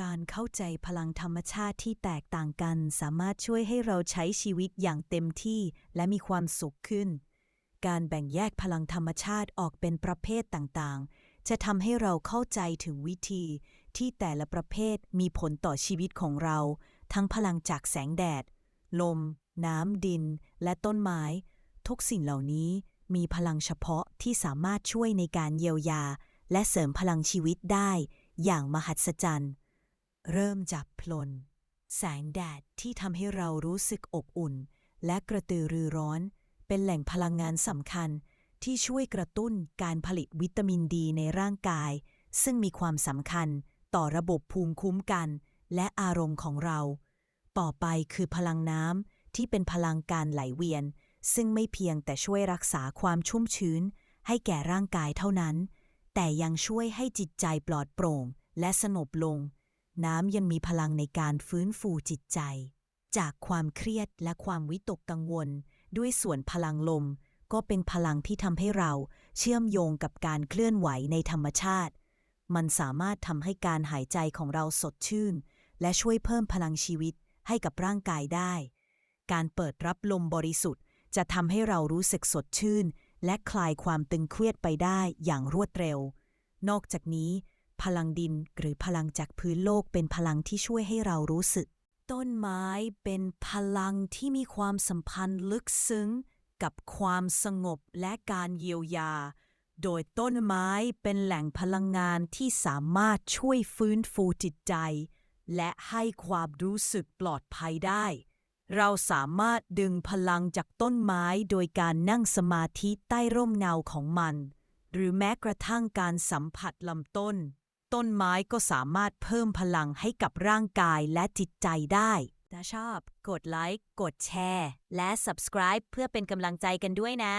การเข้าใจพลังธรรมชาติที่แตกต่างกัน สามารถช่วยให้เราใช้ชีวิตอย่างเต็มที่และมีความสุขขึ้น การแบ่งแยกพลังธรรมชาติออกเป็นประเภทต่างๆ จะทำให้เราเข้าใจถึงวิธี ที่แต่ละประเภทมีผลต่อชีวิตของเรา ทั้งพลังจากแสงแดด ลม น้ำดิน และต้นไม้ ทุกสิ่งเหล่านี้มีพลังเฉพาะที่สามารถช่วยในการเยียวยา และเสริมพลังชีวิตได้ อย่างมหัศจรรย์ เริ่มจากพลน แสงแดดที่ทำให้เรารู้สึกอบอุ่น และกระตือรือร้อน เป็นแหล่งพลังงานสำคัญที่ช่วยกระตุ้นการผลิตวิตามินดีในร่างกาย ซึ่งมีความสำคัญต่อระบบภูมิคุ้มกัน และอารมณ์ของเรา ต่อไปคือพลังน้ำที่เป็นพลังการไหลเวียน ซึ่งไม่เพียงแต่ช่วยรักษาความชุ่มชื้น ให้แก่ร่างกายเท่านั้น แต่ยังช่วยให้จิตใจปลอดโปร่ง และสงบลง น้ำยังมีพลังในการฟื้นฟูจิตใจ จากความเครียดและความวิตกกังวล ด้วยส่วนพลังลม ก็เป็นพลังที่ทำให้เราเชื่อมโยงกับการเคลื่อนไหวในธรรมชาติ มันสามารถทำให้การหายใจของเราสดชื่น และช่วยเพิ่มพลังชีวิตให้กับร่างกายได้ การเปิดรับลมบริสุทธิ์ จะทำให้เรารู้สึกสดชื่น และคลายความตึงเครียดไปได้อย่างรวดเร็ว นอกจากนี้ พลังดินหรือพลังจากพื้นโลกเป็นพลังที่ช่วยให้เรารู้สึก ต้นไม้เป็นพลังที่มีความสัมพันธ์ลึกซึ้ง กับความสงบและการเยียวยา โดยต้นไม้เป็นแหล่งพลังงานที่สามารถช่วยฟื้นฟูจิตใจ และให้ความรู้สึกปลอดภัยได้ เราสามารถดึงพลังจากต้นไม้โดยการนั่งสมาธิใต้ร่มเงาของมันหรือแม้กระทั่งการสัมผัสลำต้น ต้นไม้ก็สามารถเพิ่มพลังให้กับร่างกายและจิตใจได้ถ้าชอบ กดไลค์ กดแชร์ และ subscribe เพื่อเป็นกำลังใจกันด้วยนะ